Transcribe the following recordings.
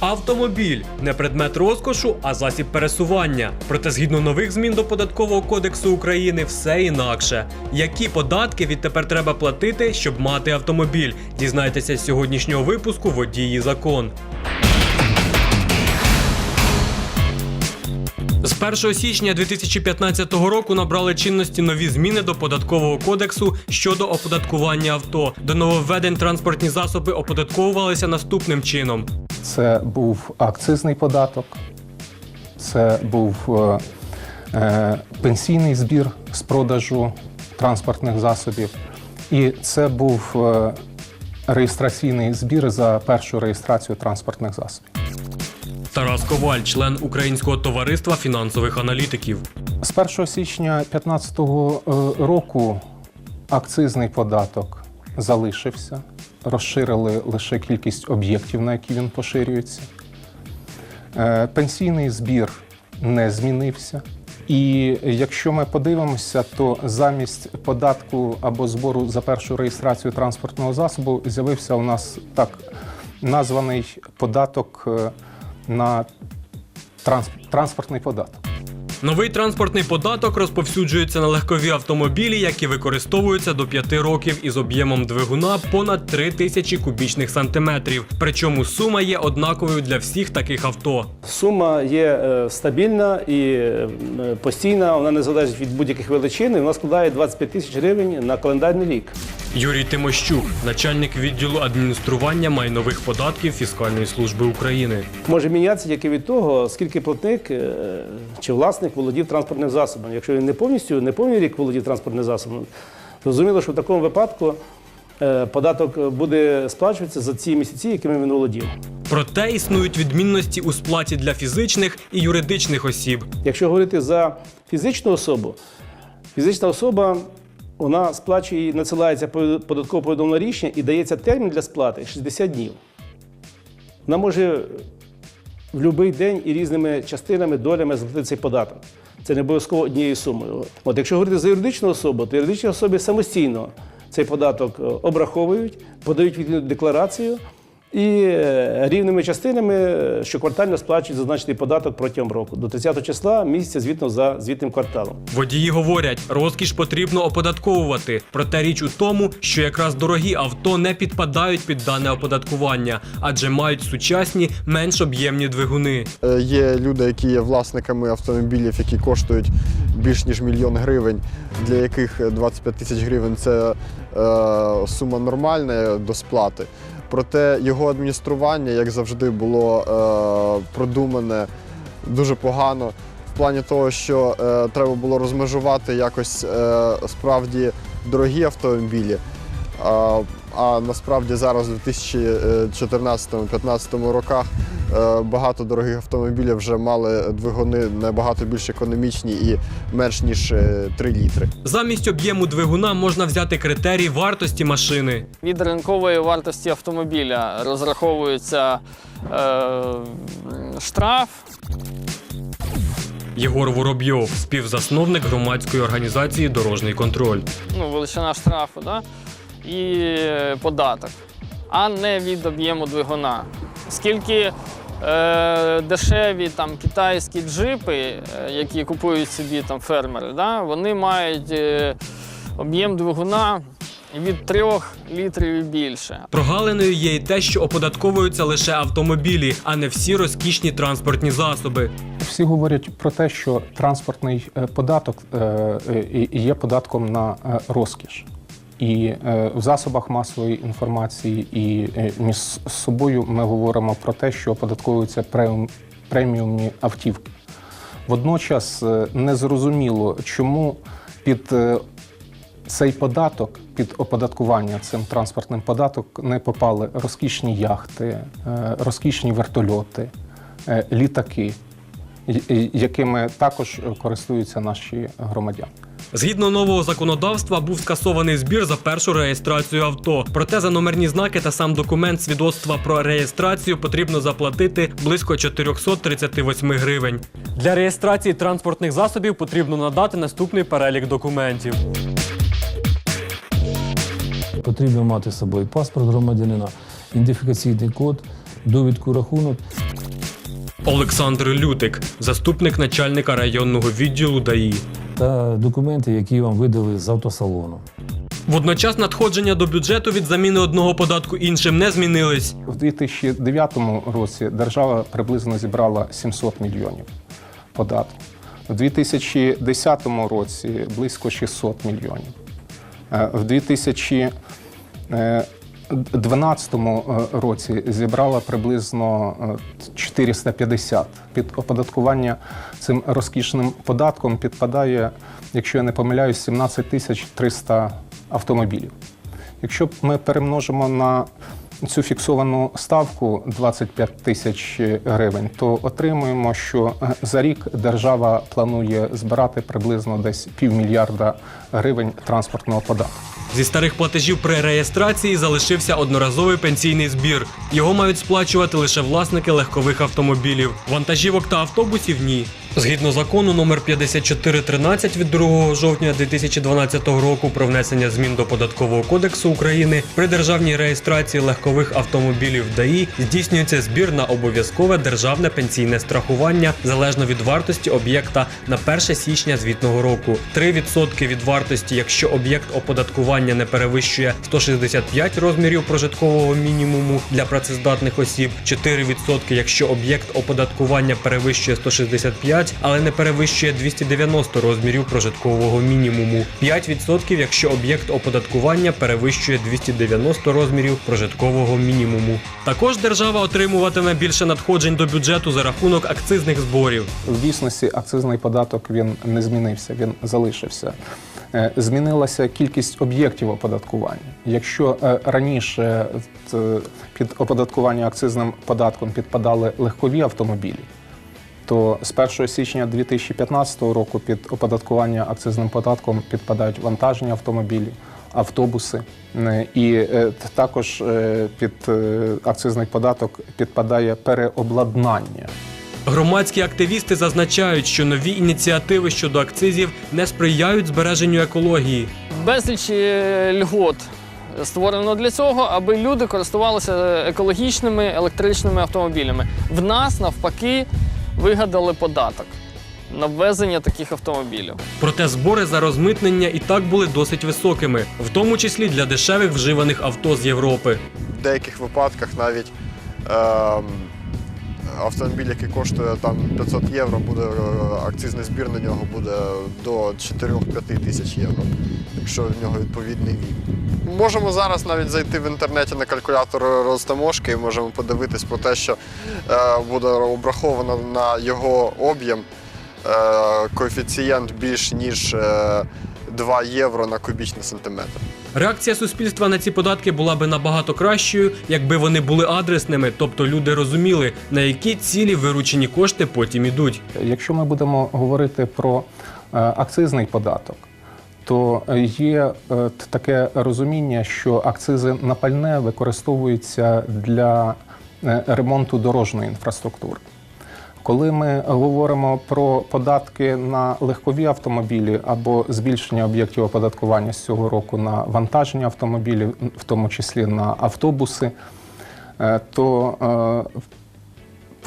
Автомобіль не предмет розкошу, а засіб пересування. Проте, згідно нових змін до податкового кодексу України, все інакше. Які податки відтепер треба платити, щоб мати автомобіль? Дізнайтеся з сьогоднішнього випуску водії закон. З 1 січня 2015 року набрали чинності нові зміни до податкового кодексу щодо оподаткування авто. До нововведень транспортні засоби оподатковувалися наступним чином: Це був акцизний податок, це був е, е, пенсійний збір з продажу транспортних засобів, і це був е, реєстраційний збір за першу реєстрацію транспортних засобів. Тарас Коваль, член Українського товариства фінансових аналітиків. З 1 січня 2015 року акцизний податок залишився, розширили лише кількість об'єктів, на які він поширюється. Е, Пенсійний збір не змінився. І якщо ми подивимося, то замість податку або збору за першу реєстрацію транспортного засобу з'явився у нас так названий податок е, на транспортний податок. Новий транспортний податок розповсюджується на легкові автомобілі, які використовуються до 5 років із об'ємом двигуна понад 3 тисячі кубічних сантиметрів. Причому сума є однаковою для всіх таких авто. Сума є е, стабільна і е, постійна, вона не залежить від будь-яких величин. Вона складає 25 тисяч гривень на календарний рік. Юрій Тимощук, начальник відділу адміністрування майнових податків Фіскальної служби України. Може мінятися тільки від того, скільки платник е, чи власник володів транспортним засобом. Якщо він не повністю не повний рік володів транспортним засобом, зрозуміло, що в такому випадку е, податок буде сплачуватися за ці місяці, якими він володів. Проте існують відмінності у сплаті для фізичних і юридичних осіб. Якщо говорити за фізичну особу, фізична особа вона сплачує надсилається податкове повідомлене рішення і дається термін для сплати 60 днів. Вона може в будь-який день і різними частинами, долями заплатити цей податок. Це не обов'язково однією сумою. От якщо говорити за юридичну особу, то юридичні особи самостійно цей податок е, обраховують, подають відповідну декларацію і е, рівними частинами е, щоквартально сплачують зазначений податок протягом року до 30 числа місяця звітно за звітним кварталом. Водії говорять, розкіш потрібно оподатковувати. Проте річ у тому, що якраз дорогі авто не підпадають під дане оподаткування, адже мають сучасні менш об'ємні двигуни. Е, Є люди, які є власниками автомобілів, які коштують більш ніж мільйон гривень, для яких 25 тисяч гривень це е, сума нормальна до сплати. Проте його адміністрування, як завжди, було е, продумане дуже погано. В плані того, що е, треба було розмежувати якось е, справді дорогі автомобілі. А, а насправді зараз, у 2014-2015 роках, е, багато дорогих автомобілів вже мали двигуни набагато більш економічні і менш ніж е, 3 літри. Замість об'єму двигуна можна взяти критерій вартості машини. Від ринкової вартості автомобіля розраховується е, штраф. Єгор Воробйов, співзасновник громадської організації Дорожній контроль. ну, величина штрафу, да? І е, податок, а не від об'єму двигуна. Оскільки е, дешеві там, китайські джипи, е, які купують собі там, фермери, да? вони мають е, об'єм двигуна від 3 літрів і більше. Прогалиною є і те, що оподатковуються лише автомобілі, а не всі розкішні транспортні засоби. Всі говорять про те, що транспортний е, податок є податком на розкіш. І е, в засобах масової інформації і е, між собою ми говоримо про те, що оподатковуються преміум- преміумні автівки. Водночас е, незрозуміло, чому під цей податок, під оподаткування цим транспортним податок не попали розкішні яхти, розкішні вертольоти, літаки, якими також користуються наші громадяни. Згідно нового законодавства був скасований збір за першу реєстрацію авто. Проте за номерні знаки та сам документ свідоцтва про реєстрацію потрібно заплатити близько 438 гривень. Для реєстрації транспортних засобів потрібно надати наступний перелік документів. Потрібно мати з собою паспорт громадянина, ідентифікаційний код, довідку рахунок. Олександр Лютик, заступник начальника районного відділу ДАІ. Та документи, які вам видали з автосалону. Водночас надходження до бюджету від заміни одного податку іншим не змінились. В 2009 році держава приблизно зібрала 700 мільйонів податків. В 2010 році близько 600 мільйонів. Е, В 2012 році зібрала приблизно е, 450. Під оподаткування цим розкішним податком підпадає, якщо я не помиляюсь, 17 тисяч 300 автомобілів. Якщо ми перемножимо на цю фіксовану ставку 25 тисяч гривень, то отримуємо, що е, за рік держава планує збирати приблизно десь півмільярда гривень транспортного податку. Зі старих платежів при реєстрації залишився одноразовий пенсійний збір. Його мають сплачувати лише власники легкових автомобілів, вантажівок та автобусів ні. Згідно закону номер 5413 від 2 жовтня 2012 року про внесення змін до податкового кодексу України при державній реєстрації легкових автомобілів ДАІ здійснюється збір на обов'язкове державне пенсійне страхування залежно від вартості об'єкта на 1 січня звітного року. 3% від вартості, якщо об'єкт оподаткування не перевищує 165 розмірів прожиткового мінімуму для працездатних осіб, 4% якщо об'єкт оподаткування перевищує 165, але не перевищує 290 розмірів прожиткового мінімуму, 5% якщо об'єкт оподаткування перевищує 290 розмірів прожиткового мінімуму. Також держава отримуватиме більше надходжень до бюджету за рахунок акцизних зборів. В дійсності акцизний податок він не змінився, він залишився. Е, Змінилася кількість об'єктів оподаткування. Якщо е, раніше е, під оподаткування акцизним податком підпадали легкові автомобілі, то з 1 січня 2015 року під оподаткування акцизним податком підпадають вантажні автомобілі, автобуси. Е, І е, також е, під акцизний податок підпадає переобладнання. Громадські активісти зазначають, що нові ініціативи щодо акцизів не сприяють збереженню екології. Безліч льгот створено для цього, аби люди користувалися екологічними електричними автомобілями. В нас навпаки вигадали податок на ввезення таких автомобілів. Проте збори за розмитнення і так були досить високими, в тому числі для дешевих вживаних авто з Європи. В деяких випадках навіть ем, автомобіль, який коштує там 500 євро, буде е, акцизний збір на нього буде до 4-5 тисяч євро, якщо в нього відповідний вік. Можемо зараз навіть зайти в інтернеті на калькулятор розтаможки і можемо подивитись про те, що е, буде обраховано на його об'єм е, коефіцієнт більш ніж е, 2 євро на кубічний сантиметр. Реакція суспільства на ці податки була би набагато кращою, якби вони були адресними, тобто люди розуміли, на які цілі виручені кошти потім ідуть. Якщо ми будемо говорити про е, акцизний податок, то є е, таке розуміння, що акцизи на пальне використовуються для е, ремонту дорожньої інфраструктури. Коли ми говоримо про податки на легкові автомобілі або збільшення об'єктів оподаткування з цього року на вантажні автомобілі, в тому числі на автобуси, е, то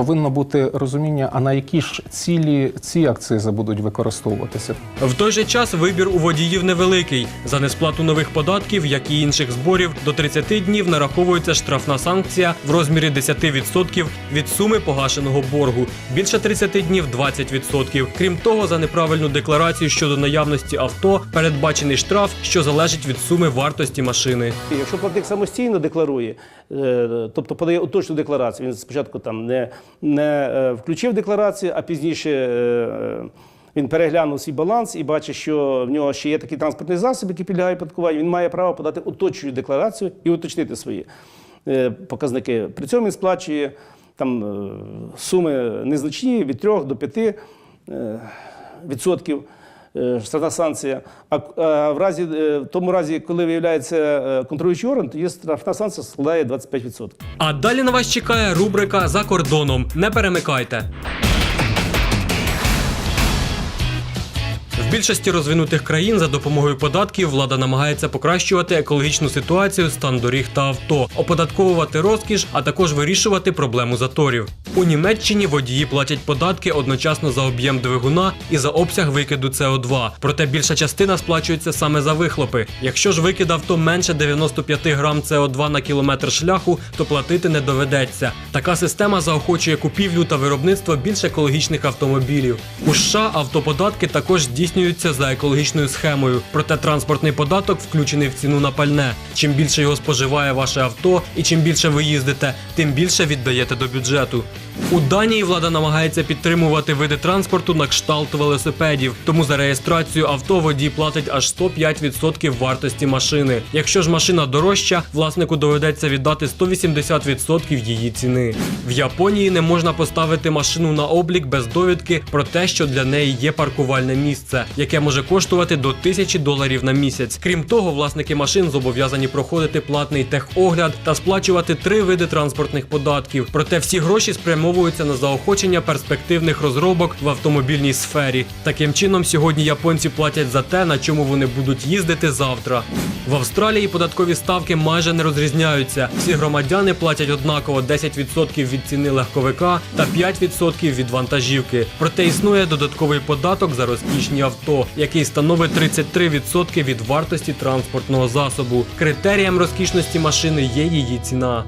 повинно бути розуміння, а на які ж цілі ці акцизи будуть використовуватися. В той же час вибір у водіїв невеликий. За несплату нових податків, як і інших зборів, до 30 днів нараховується штрафна санкція в розмірі 10% від суми погашеного боргу. Більше 30 днів 20%. Крім того, за неправильну декларацію щодо наявності авто передбачений штраф, що залежить від суми вартості машини. Якщо платник самостійно декларує, е, тобто подає уточну декларацію, він спочатку там не, не е, включив декларацію, а пізніше е, він переглянув свій баланс і бачить, що в нього ще є такий транспортний засіб, який підлягає податкуванню, він має право подати уточнюючу декларацію і уточнити свої е, показники. При цьому він сплачує там е, суми незначні від 3 до 5 е, відсотків е, штрафна санкція. А, а в разі е, в тому разі, коли виявляється е, контролюючий орган, то є штрафна санкція складає 25%. А далі на вас чекає рубрика за кордоном. Не перемикайте. Більшості розвинутих країн за допомогою податків влада намагається покращувати екологічну ситуацію, стан доріг та авто, оподатковувати розкіш, а також вирішувати проблему заторів. У Німеччині водії платять податки одночасно за об'єм двигуна і за обсяг викиду СО2. Проте більша частина сплачується саме за вихлопи. Якщо ж викид авто менше 95 грам СО2 на кілометр шляху, то платити не доведеться. Така система заохочує купівлю та виробництво більш екологічних автомобілів. У США автоподатки також здійснюються за екологічною схемою, проте транспортний податок включений в ціну на пальне. Чим більше його споживає ваше авто і чим більше ви їздите, тим більше віддаєте до бюджету. У Данії влада намагається підтримувати види транспорту на кшталт велосипедів, тому за реєстрацію авто водій платить аж 105% вартості машини. Якщо ж машина дорожча, власнику доведеться віддати 180% її ціни. В Японії не можна поставити машину на облік без довідки про те, що для неї є паркувальне місце, яке може коштувати до 1000 доларів на місяць. Крім того, власники машин зобов'язані проходити платний техогляд та сплачувати три види транспортних податків. Проте всі гроші спрямовуються на заохочення перспективних розробок в автомобільній сфері. Таким чином, сьогодні японці платять за те, на чому вони будуть їздити завтра. В Австралії податкові ставки майже не розрізняються. Всі громадяни платять однаково 10% від ціни легковика та 5% від вантажівки. Проте існує додатковий податок за розкішні авто, який становить 33% від вартості транспортного засобу. Критерієм розкішності машини є її ціна.